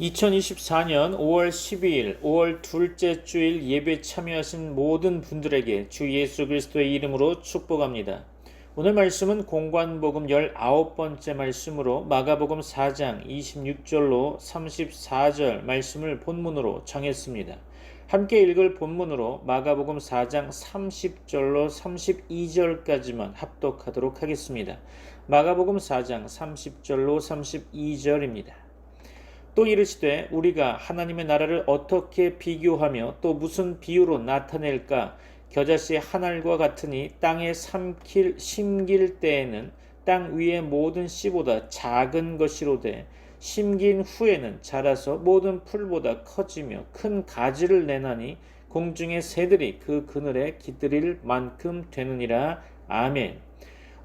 2024년 5월 12일, 5월 둘째 주일 예배 참여하신 모든 분들에게 주 예수 그리스도의 이름으로 축복합니다. 오늘 말씀은 공관복음 19번째 말씀으로 마가복음 4장 26절로 34절 말씀을 본문으로 정했습니다. 함께 읽을 본문으로 마가복음 4장 30절로 32절까지만 합독하도록 하겠습니다. 마가복음 4장 30절로 32절입니다. 또 이르시되 우리가 하나님의 나라를 어떻게 비교하며 또 무슨 비유로 나타낼까 겨자씨 한 알과 같으니 땅에 삼킬 심길 때에는 땅 위의 모든 씨보다 작은 것이로되 심긴 후에는 자라서 모든 풀보다 커지며 큰 가지를 내나니 공중의 새들이 그 그늘에 깃들일 만큼 되느니라 아멘.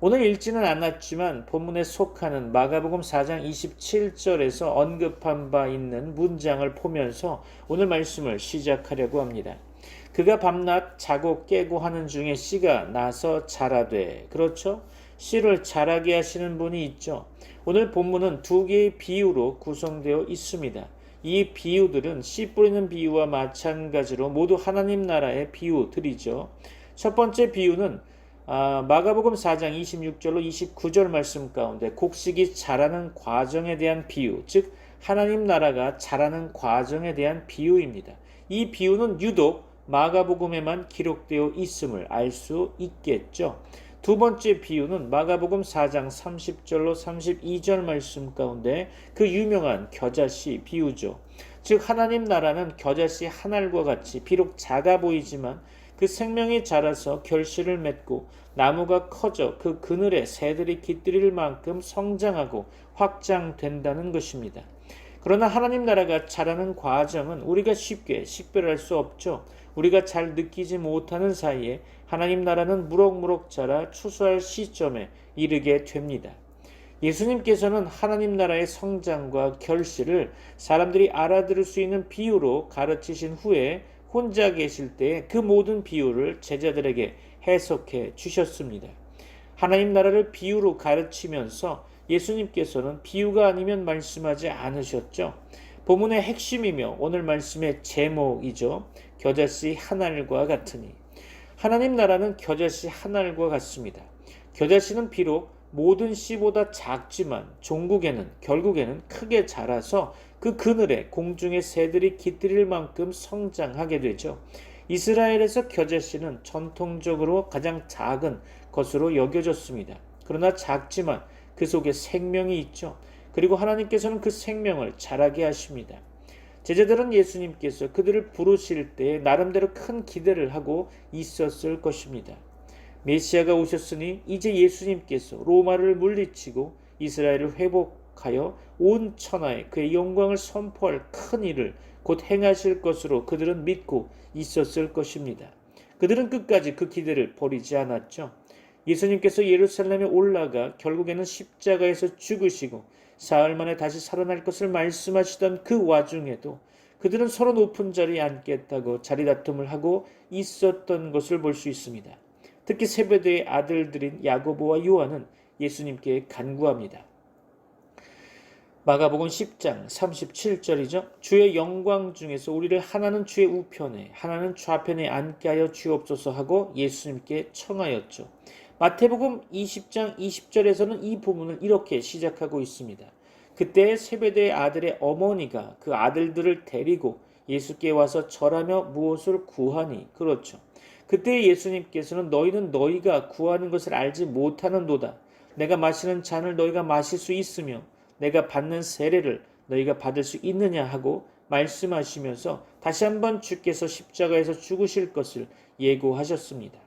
오늘 읽지는 않았지만 본문에 속하는 마가복음 4장 27절에서 언급한 바 있는 문장을 보면서 오늘 말씀을 시작하려고 합니다. 그가 밤낮 자고 깨고 하는 중에 씨가 나서 자라되 그렇죠? 씨를 자라게 하시는 분이 있죠. 오늘 본문은 두 개의 비유로 구성되어 있습니다. 이 비유들은 씨 뿌리는 비유와 마찬가지로 모두 하나님 나라의 비유들이죠. 첫 번째 비유는 아, 마가복음 4장 26절로 29절 말씀 가운데 곡식이 자라는 과정에 대한 비유, 즉 하나님 나라가 자라는 과정에 대한 비유입니다. 이 비유는 유독 마가복음에만 기록되어 있음을 알 수 있겠죠. 두 번째 비유는 마가복음 4장 30절로 32절 말씀 가운데 그 유명한 겨자씨 비유죠. 즉 하나님 나라는 겨자씨 한 알과 같이 비록 작아 보이지만 그 생명이 자라서 결실을 맺고 나무가 커져 그 그늘에 새들이 깃들일 만큼 성장하고 확장된다는 것입니다. 그러나 하나님 나라가 자라는 과정은 우리가 쉽게 식별할 수 없죠. 우리가 잘 느끼지 못하는 사이에 하나님 나라는 무럭무럭 자라 추수할 시점에 이르게 됩니다. 예수님께서는 하나님 나라의 성장과 결실을 사람들이 알아들을 수 있는 비유로 가르치신 후에 혼자 계실 때 그 모든 비유를 제자들에게 해석해 주셨습니다. 하나님 나라를 비유로 가르치면서 예수님께서는 비유가 아니면 말씀하지 않으셨죠. 본문의 핵심이며 오늘 말씀의 제목이죠. 겨자씨 한 알과 같으니. 하나님 나라는 겨자씨 한 알과 같습니다. 겨자씨는 비록 모든 씨보다 작지만 종국에는 결국에는 크게 자라서 그 그늘에 공중의 새들이 깃들일 만큼 성장하게 되죠. 이스라엘에서 겨자씨는 전통적으로 가장 작은 것으로 여겨졌습니다. 그러나 작지만 그 속에 생명이 있죠. 그리고 하나님께서는 그 생명을 자라게 하십니다. 제자들은 예수님께서 그들을 부르실 때 나름대로 큰 기대를 하고 있었을 것입니다. 메시아가 오셨으니 이제 예수님께서 로마를 물리치고 이스라엘을 회복 하여 온 천하에 그의 영광을 선포할 큰 일을 곧 행하실 것으로 그들은 믿고 있었을 것입니다. 그들은 끝까지 그 기대를 버리지 않았죠. 예수님께서 예루살렘에 올라가 결국에는 십자가에서 죽으시고 사흘 만에 다시 살아날 것을 말씀하시던 그 와중에도 그들은 서로 높은 자리에 앉겠다고 자리 다툼을 하고 있었던 것을 볼 수 있습니다. 특히 세베드의 아들들인 야고보와 요한은 예수님께 간구합니다. 마가복음 10장 37절이죠. 주의 영광 중에서 우리를 하나는 주의 우편에 하나는 좌편에 앉게 하여 주옵소서 하고 예수님께 청하였죠. 마태복음 20장 20절에서는 이 부분을 이렇게 시작하고 있습니다. 그때 세베대의 아들의 어머니가 그 아들들을 데리고 예수께 와서 절하며 무엇을 구하니 그렇죠. 그때 예수님께서는 너희는 너희가 구하는 것을 알지 못하는도다. 내가 마시는 잔을 너희가 마실 수 있으며 내가 받는 세례를 너희가 받을 수 있느냐 하고 말씀하시면서 다시 한번 주께서 십자가에서 죽으실 것을 예고하셨습니다.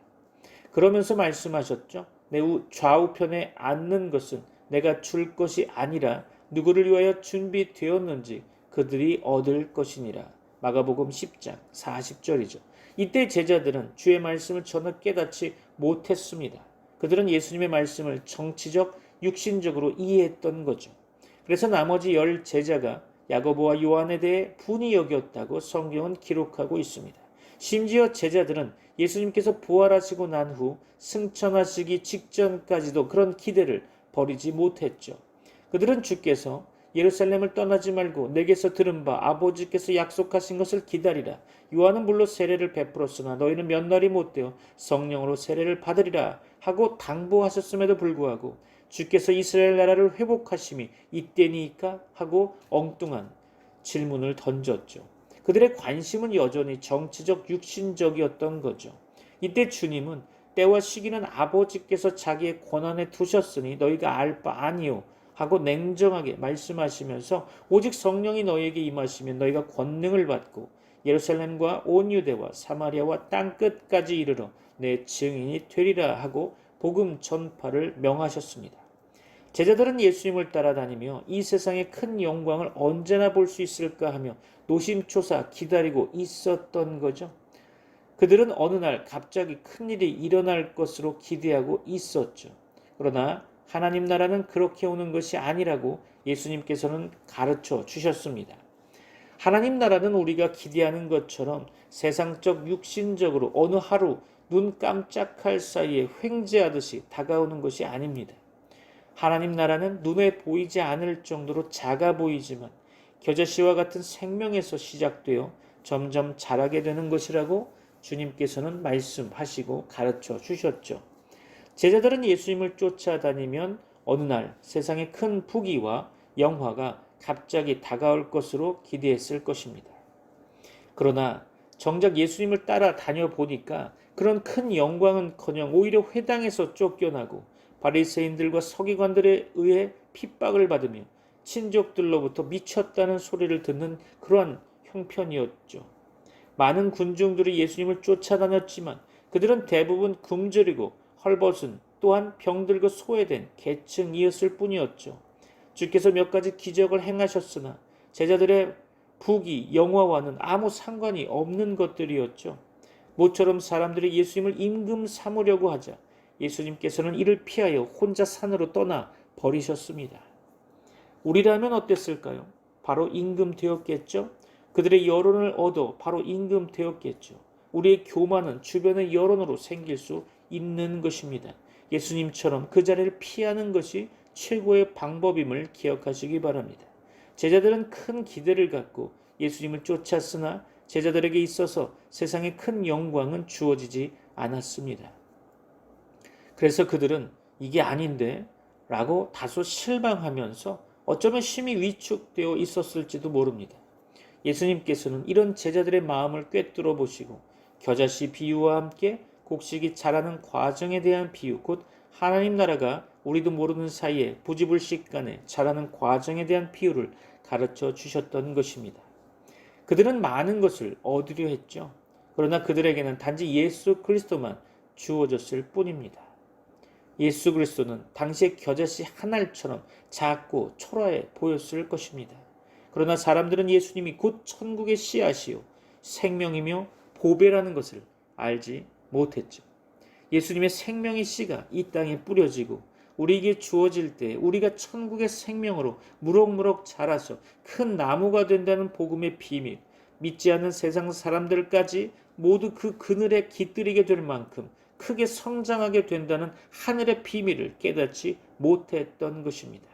그러면서 말씀하셨죠. 내 좌우편에 앉는 것은 내가 줄 것이 아니라 누구를 위하여 준비되었는지 그들이 얻을 것이니라. 마가복음 10장 40절이죠. 이때 제자들은 주의 말씀을 전혀 깨닫지 못했습니다. 그들은 예수님의 말씀을 정치적, 육신적으로 이해했던 거죠. 그래서 나머지 열 제자가 야고보와 요한에 대해 분이 여겼다고 성경은 기록하고 있습니다. 심지어 제자들은 예수님께서 부활하시고 난 후 승천하시기 직전까지도 그런 기대를 버리지 못했죠. 그들은 주께서 예루살렘을 떠나지 말고 내게서 들은 바 아버지께서 약속하신 것을 기다리라. 요한은 물로 세례를 베풀었으나 너희는 몇 날이 못 되어 성령으로 세례를 받으리라 하고 당부하셨음에도 불구하고 주께서 이스라엘 나라를 회복하심이 이때니까 하고 엉뚱한 질문을 던졌죠. 그들의 관심은 여전히 정치적 육신적이었던 거죠. 이때 주님은 때와 시기는 아버지께서 자기의 권한에 두셨으니 너희가 알 바 아니요 하고 냉정하게 말씀하시면서 오직 성령이 너희에게 임하시면 너희가 권능을 받고 예루살렘과 온 유대와 사마리아와 땅 끝까지 이르러 내 증인이 되리라 하고 복음 전파를 명하셨습니다. 제자들은 예수님을 따라다니며 이 세상의 큰 영광을 언제나 볼 수 있을까 하며 노심초사 기다리고 있었던 거죠. 그들은 어느 날 갑자기 큰 일이 일어날 것으로 기대하고 있었죠. 그러나 하나님 나라는 그렇게 오는 것이 아니라고 예수님께서는 가르쳐 주셨습니다. 하나님 나라는 우리가 기대하는 것처럼 세상적 육신적으로 어느 하루 눈 깜짝할 사이에 횡재하듯이 다가오는 것이 아닙니다. 하나님 나라는 눈에 보이지 않을 정도로 작아 보이지만 겨자씨와 같은 생명에서 시작되어 점점 자라게 되는 것이라고 주님께서는 말씀하시고 가르쳐 주셨죠. 제자들은 예수님을 쫓아다니면 어느 날 세상의 큰 부귀와 영화가 갑자기 다가올 것으로 기대했을 것입니다. 그러나 정작 예수님을 따라 다녀 보니까 그런 큰 영광은커녕 오히려 회당에서 쫓겨나고 바리새인들과 서기관들에 의해 핍박을 받으며 친족들로부터 미쳤다는 소리를 듣는 그러한 형편이었죠. 많은 군중들이 예수님을 쫓아다녔지만 그들은 대부분 굶주리고 헐벗은 또한 병들고 소외된 계층이었을 뿐이었죠. 주께서 몇 가지 기적을 행하셨으나 제자들의 부귀, 영화와는 아무 상관이 없는 것들이었죠. 모처럼 사람들이 예수님을 임금 삼으려고 하자 예수님께서는 이를 피하여 혼자 산으로 떠나 버리셨습니다. 우리라면 어땠을까요? 바로 임금 되었겠죠? 그들의 여론을 얻어 바로 임금 되었겠죠. 우리의 교만은 주변의 여론으로 생길 수 있는 것입니다. 예수님처럼 그 자리를 피하는 것이 최고의 방법임을 기억하시기 바랍니다. 제자들은 큰 기대를 갖고 예수님을 쫓았으나 제자들에게 있어서 세상의 큰 영광은 주어지지 않았습니다. 그래서 그들은 이게 아닌데 라고 다소 실망하면서 어쩌면 심히 위축되어 있었을지도 모릅니다. 예수님께서는 이런 제자들의 마음을 꿰뚫어 보시고 겨자씨 비유와 함께 곡식이 자라는 과정에 대한 비유, 곧 하나님 나라가 우리도 모르는 사이에 부지불식간에 자라는 과정에 대한 비유를 가르쳐 주셨던 것입니다. 그들은 많은 것을 얻으려 했죠. 그러나 그들에게는 단지 예수 그리스도만 주어졌을 뿐입니다. 예수 그리스도는 당시의 겨자씨 한 알처럼 작고 초라해 보였을 것입니다. 그러나 사람들은 예수님이 곧 천국의 씨앗이요 생명이며 보배라는 것을 알지 못했죠. 예수님의 생명의 씨가 이 땅에 뿌려지고 우리에게 주어질 때 우리가 천국의 생명으로 무럭무럭 자라서 큰 나무가 된다는 복음의 비밀, 믿지 않는 세상 사람들까지 모두 그 그늘에 깃들이게 될 만큼 크게 성장하게 된다는 하늘의 비밀을 깨닫지 못했던 것입니다.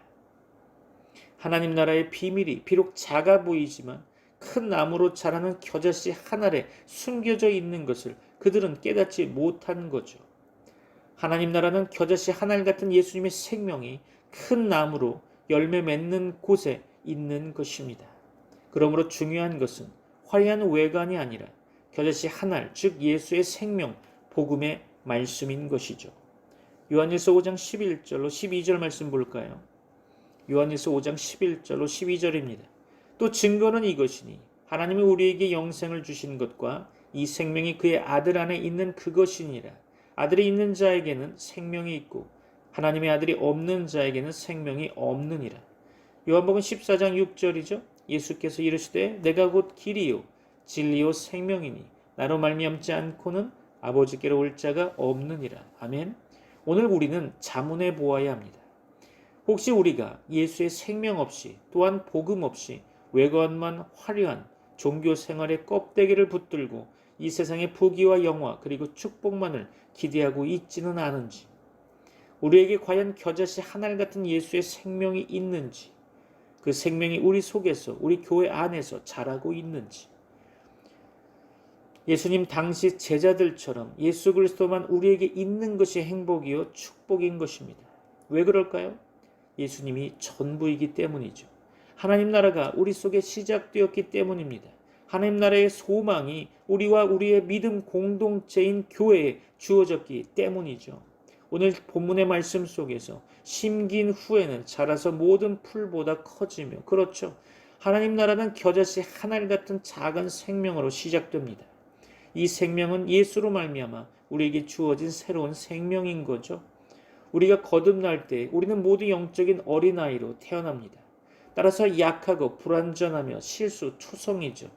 하나님 나라의 비밀이 비록 작아 보이지만 큰 나무로 자라는 겨자씨 한 알에 숨겨져 있는 것을 그들은 깨닫지 못한 거죠. 하나님 나라는 겨자씨 한알 같은 예수님의 생명이 큰 나무로 열매 맺는 곳에 있는 것입니다. 그러므로 중요한 것은 화려한 외관이 아니라 겨자씨 한 알, 즉 예수의 생명, 복음의 말씀인 것이죠. 요한일서 5장 11절로 12절 말씀 볼까요? 요한일서 5장 11절로 12절입니다. 또 증거는 이것이니 하나님이 우리에게 영생을 주신 것과 이 생명이 그의 아들 안에 있는 그것이니라. 아들이 있는 자에게는 생명이 있고 하나님의 아들이 없는 자에게는 생명이 없느니라. 요한복음 14장 6절이죠. 예수께서 이르시되 내가 곧 길이요 진리요 생명이니 나로 말미암지 않고는 아버지께로 올 자가 없느니라. 아멘. 오늘 우리는 자문해 보아야 합니다. 혹시 우리가 예수의 생명 없이 또한 복음 없이 외관만 화려한 종교 생활의 껍데기를 붙들고 이 세상의 부귀와 영화 그리고 축복만을 기대하고 있지는 않은지 우리에게 과연 겨자씨 하늘 같은 예수의 생명이 있는지 그 생명이 우리 속에서 우리 교회 안에서 자라고 있는지 예수님 당시 제자들처럼 예수 그리스도만 우리에게 있는 것이 행복이요 축복인 것입니다. 왜 그럴까요? 예수님이 전부이기 때문이죠. 하나님 나라가 우리 속에 시작되었기 때문입니다. 하나님 나라의 소망이 우리와 우리의 믿음 공동체인 교회에 주어졌기 때문이죠. 오늘 본문의 말씀 속에서 심긴 후에는 자라서 모든 풀보다 커지며 그렇죠. 하나님 나라는 겨자씨 하늘 같은 작은 생명으로 시작됩니다. 이 생명은 예수로 말미암아 우리에게 주어진 새로운 생명인 거죠. 우리가 거듭날 때 우리는 모두 영적인 어린아이로 태어납니다. 따라서 약하고 불완전하며 실수, 투성이죠.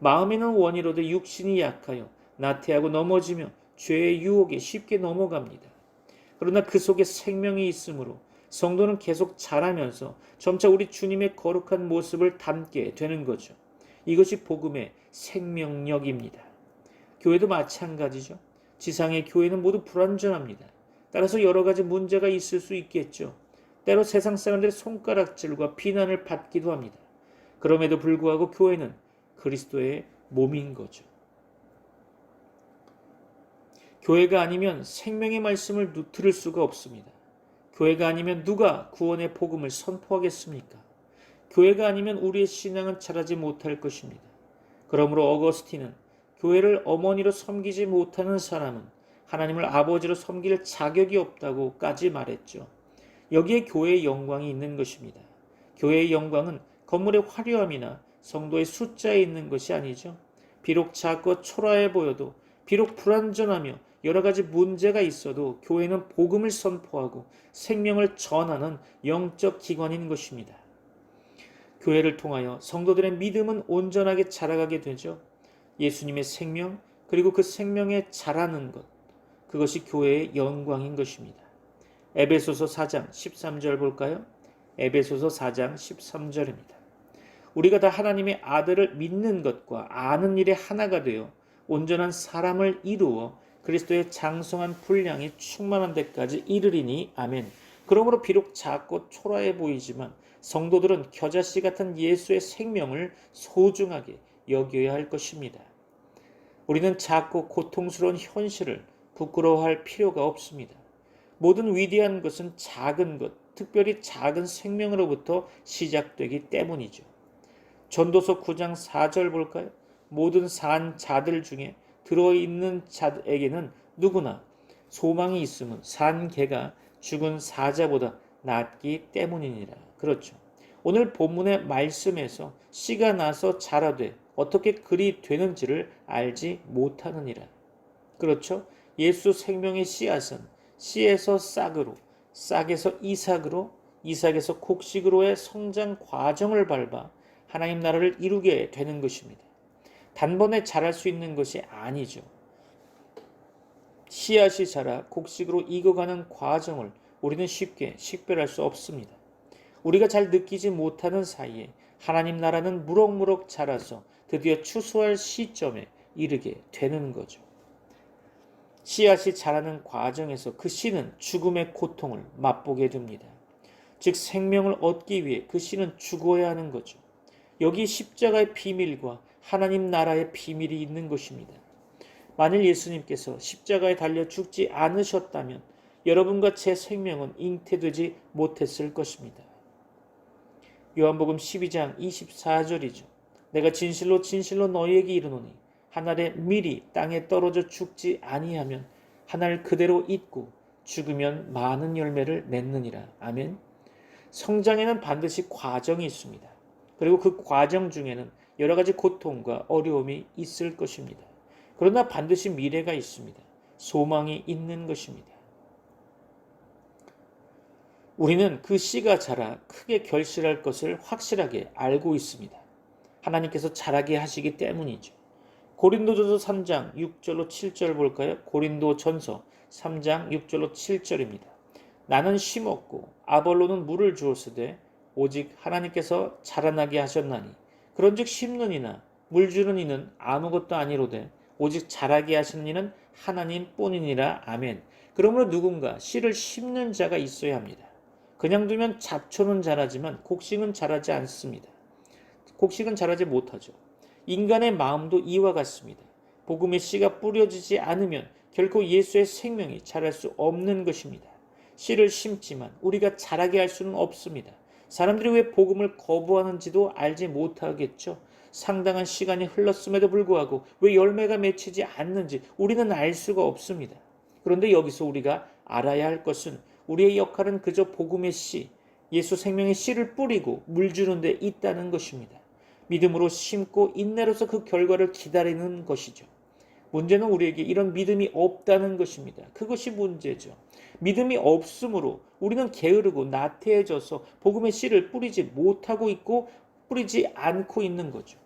마음에는 원이로도 육신이 약하여 나태하고 넘어지며 죄의 유혹에 쉽게 넘어갑니다. 그러나 그 속에 생명이 있으므로 성도는 계속 자라면서 점차 우리 주님의 거룩한 모습을 담게 되는 거죠. 이것이 복음의 생명력입니다. 교회도 마찬가지죠. 지상의 교회는 모두 불완전합니다. 따라서 여러 가지 문제가 있을 수 있겠죠. 때로 세상 사람들의 손가락질과 비난을 받기도 합니다. 그럼에도 불구하고 교회는 그리스도의 몸인 거죠. 교회가 아니면 생명의 말씀을 들을 수가 없습니다. 교회가 아니면 누가 구원의 복음을 선포하겠습니까? 교회가 아니면 우리의 신앙은 자라지 못할 것입니다. 그러므로 어거스틴은 교회를 어머니로 섬기지 못하는 사람은 하나님을 아버지로 섬길 자격이 없다고까지 말했죠. 여기에 교회의 영광이 있는 것입니다. 교회의 영광은 건물의 화려함이나 성도의 숫자에 있는 것이 아니죠. 비록 작고 초라해 보여도 비록 불완전하며 여러 가지 문제가 있어도 교회는 복음을 선포하고 생명을 전하는 영적 기관인 것입니다. 교회를 통하여 성도들의 믿음은 온전하게 자라가게 되죠. 예수님의 생명 그리고 그 생명에 자라는 것 그것이 교회의 영광인 것입니다. 에베소서 4장 13절 볼까요? 에베소서 4장 13절입니다. 우리가 다 하나님의 아들을 믿는 것과 아는 일에 하나가 되어 온전한 사람을 이루어 그리스도의 장성한 분량이 충만한 데까지 이르리니 아멘. 그러므로 비록 작고 초라해 보이지만 성도들은 겨자씨 같은 예수의 생명을 소중하게 여겨야 할 것입니다. 우리는 작고 고통스러운 현실을 부끄러워할 필요가 없습니다. 모든 위대한 것은 작은 것, 특별히 작은 생명으로부터 시작되기 때문이죠. 전도서 9장 4절 볼까요? 모든 산 자들 중에 들어있는 자에게는 누구나 소망이 있으면 산 개가 죽은 사자보다 낫기 때문이니라. 그렇죠. 오늘 본문의 말씀에서 씨가 나서 자라되 어떻게 그리 되는지를 알지 못하느니라. 그렇죠. 예수 생명의 씨앗은 씨에서 싹으로, 싹에서 이삭으로, 이삭에서 곡식으로의 성장 과정을 밟아 하나님 나라를 이루게 되는 것입니다. 단번에 자랄 수 있는 것이 아니죠. 씨앗이 자라 곡식으로 익어가는 과정을 우리는 쉽게 식별할 수 없습니다. 우리가 잘 느끼지 못하는 사이에 하나님 나라는 무럭무럭 자라서 드디어 추수할 시점에 이르게 되는 거죠. 씨앗이 자라는 과정에서 그 씨는 죽음의 고통을 맛보게 됩니다. 즉 생명을 얻기 위해 그 씨는 죽어야 하는 거죠. 여기 십자가의 비밀과 하나님 나라의 비밀이 있는 것입니다. 만일 예수님께서 십자가에 달려 죽지 않으셨다면 여러분과 제 생명은 잉태되지 못했을 것입니다. 요한복음 12장 24절이죠. 내가 진실로 진실로 너희에게 이르노니 하늘의 밀이 땅에 떨어져 죽지 아니하면 하늘 그대로 있고 죽으면 많은 열매를 맺느니라. 아멘. 성장에는 반드시 과정이 있습니다. 그리고 그 과정 중에는 여러 가지 고통과 어려움이 있을 것입니다. 그러나 반드시 미래가 있습니다. 소망이 있는 것입니다. 우리는 그 씨가 자라 크게 결실할 것을 확실하게 알고 있습니다. 하나님께서 자라게 하시기 때문이죠. 고린도전서 3장 6절로 7절 볼까요? 고린도 전서 3장 6절로 7절입니다. 나는 심었고 아벌로는 물을 주었으되 오직 하나님께서 자라나게 하셨나니 그런즉 심는 이나 물 주는 이는 아무것도 아니로되 오직 자라게 하시는 이는 하나님뿐이니라 아멘. 그러므로 누군가 씨를 심는 자가 있어야 합니다. 그냥 두면 잡초는 자라지만 곡식은 자라지 않습니다. 곡식은 자라지 못하죠. 인간의 마음도 이와 같습니다. 복음의 씨가 뿌려지지 않으면 결코 예수의 생명이 자랄 수 없는 것입니다. 씨를 심지만 우리가 자라게 할 수는 없습니다. 사람들이 왜 복음을 거부하는지도 알지 못하겠죠. 상당한 시간이 흘렀음에도 불구하고 왜 열매가 맺히지 않는지 우리는 알 수가 없습니다. 그런데 여기서 우리가 알아야 할 것은 우리의 역할은 그저 복음의 씨, 예수 생명의 씨를 뿌리고 물 주는 데 있다는 것입니다. 믿음으로 심고 인내로서 그 결과를 기다리는 것이죠. 문제는 우리에게 이런 믿음이 없다는 것입니다. 그것이 문제죠. 믿음이 없으므로 우리는 게으르고 나태해져서 복음의 씨를 뿌리지 못하고 있고 뿌리지 않고 있는 거죠.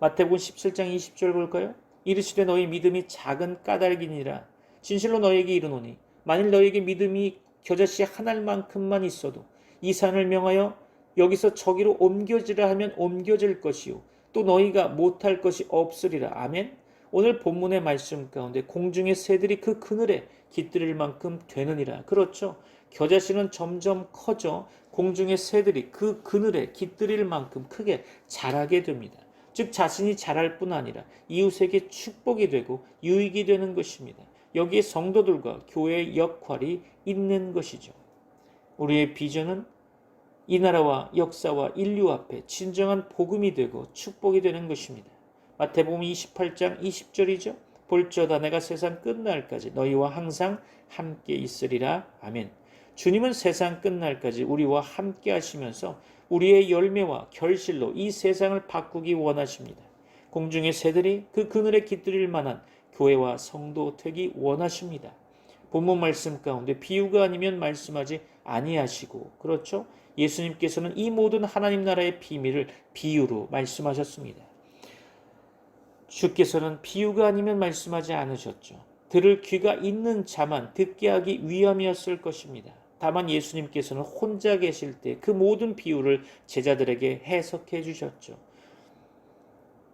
마태복음 17장 20절 볼까요? 이르시되 너희 믿음이 작은 까닭이니라 진실로 너에게 이르노니 만일 너에게 믿음이 겨자씨 한 알만큼만 있어도 이 산을 명하여 여기서 저기로 옮겨지라 하면 옮겨질 것이요 또 너희가 못할 것이 없으리라 아멘. 오늘 본문의 말씀 가운데 공중의 새들이 그 그늘에 깃들일 만큼 되느니라. 그렇죠. 겨자씨는 점점 커져 공중의 새들이 그 그늘에 깃들일 만큼 크게 자라게 됩니다. 즉 자신이 자랄 뿐 아니라 이웃에게 축복이 되고 유익이 되는 것입니다. 여기에 성도들과 교회의 역할이 있는 것이죠. 우리의 비전은 이 나라와 역사와 인류 앞에 진정한 복음이 되고 축복이 되는 것입니다. 마태복음 28장 20절이죠. 볼저다 내가 세상 끝날까지 너희와 항상 함께 있으리라. 아멘. 주님은 세상 끝날까지 우리와 함께 하시면서 우리의 열매와 결실로 이 세상을 바꾸기 원하십니다. 공중의 새들이 그 그늘에 깃들일 만한 교회와 성도 되기 원하십니다. 본문 말씀 가운데 비유가 아니면 말씀하지 아니하시고 그렇죠? 예수님께서는 이 모든 하나님 나라의 비밀을 비유로 말씀하셨습니다. 주께서는 비유가 아니면 말씀하지 않으셨죠. 들을 귀가 있는 자만 듣게 하기 위함이었을 것입니다. 다만 예수님께서는 혼자 계실 때 그 모든 비유를 제자들에게 해석해 주셨죠.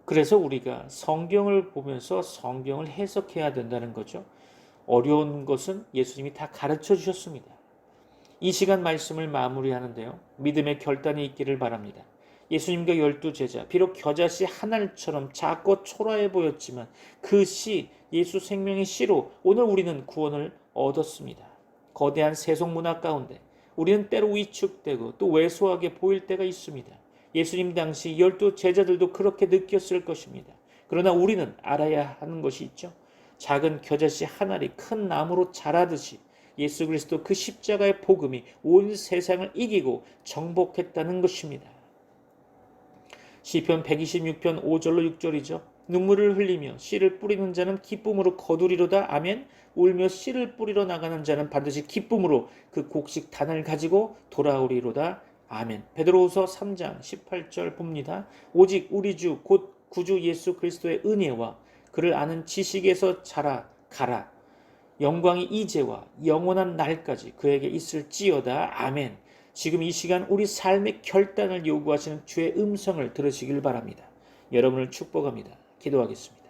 그래서 우리가 성경을 보면서 성경을 해석해야 된다는 거죠. 어려운 것은 예수님이 다 가르쳐 주셨습니다. 이 시간 말씀을 마무리하는데요. 믿음의 결단이 있기를 바랍니다. 예수님과 열두 제자, 비록 겨자씨 한 알처럼 작고 초라해 보였지만 그 씨, 예수 생명의 씨로 오늘 우리는 구원을 얻었습니다. 거대한 세속 문화 가운데 우리는 때로 위축되고 또 왜소하게 보일 때가 있습니다. 예수님 당시 열두 제자들도 그렇게 느꼈을 것입니다. 그러나 우리는 알아야 하는 것이 있죠. 작은 겨자씨 한 알이 큰 나무로 자라듯이 예수 그리스도 그 십자가의 복음이 온 세상을 이기고 정복했다는 것입니다. 시편 126편 5절로 6절이죠. 눈물을 흘리며 씨를 뿌리는 자는 기쁨으로 거두리로다. 아멘. 울며 씨를 뿌리러 나가는 자는 반드시 기쁨으로 그 곡식 단을 가지고 돌아오리로다. 아멘. 베드로후서 3장 18절 봅니다. 오직 우리 주 곧 구주 예수 그리스도의 은혜와 그를 아는 지식에서 자라 가라. 영광이 이제와 영원한 날까지 그에게 있을지어다. 아멘. 지금 이 시간 우리 삶의 결단을 요구하시는 주의 음성을 들으시길 바랍니다. 여러분을 축복합니다. 기도하겠습니다.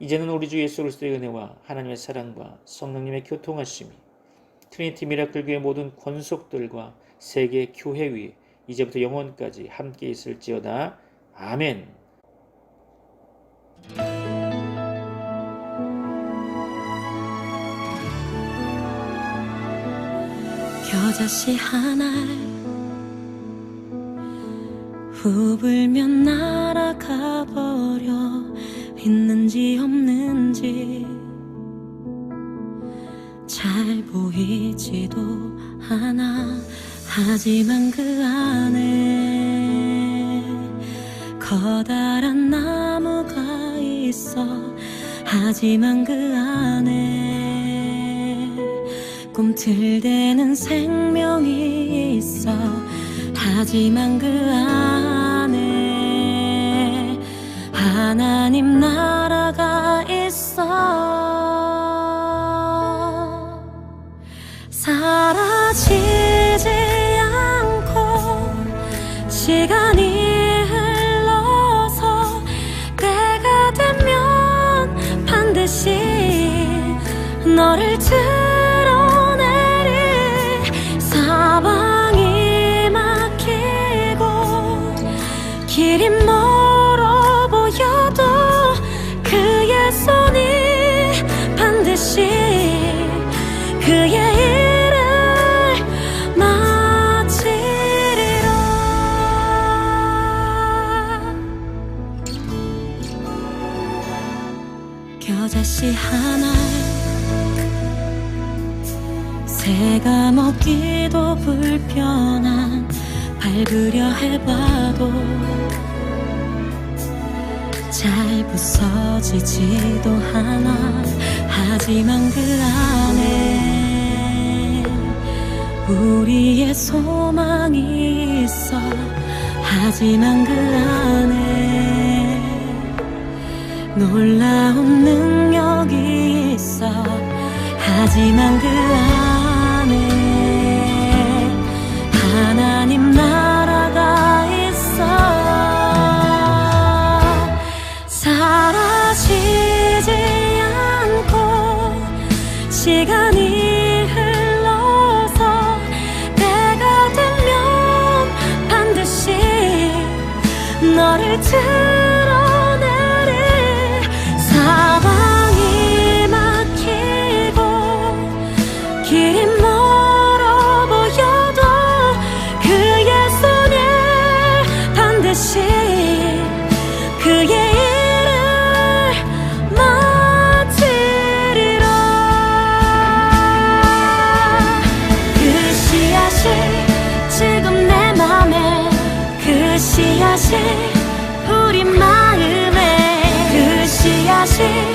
이제는 우리 주 예수 그리스도의 은혜와 하나님의 사랑과 성령님의 교통하심이 트리니티 미라클 교회 모든 권속들과 세계 교회 위에 이제부터 영원까지 함께 있을지어다. 아멘. 겨자씨 하나 후불면 날아가 버려. 있는지 없는지. 잘 보이지도 않아. 하지만 그 안에 커다란 나무가 있어. 하지만 그 안에 꿈틀대는 생명이 있어. 하지만 그 안 겨자씨 하나. 새가 먹기도 불편한 밟으려 해봐도 잘 부서지지도 않아. 하지만 그 안에 우리의 소망이 있어. 하지만 그 안에 놀라운 능력이 있어. 하지만 그 안에 하나님 나라가 있어. 사라지지 않고 시간이 흘러서 때가 되면 반드시 너를 드 씨앗이 우리 마음에 그 씨앗이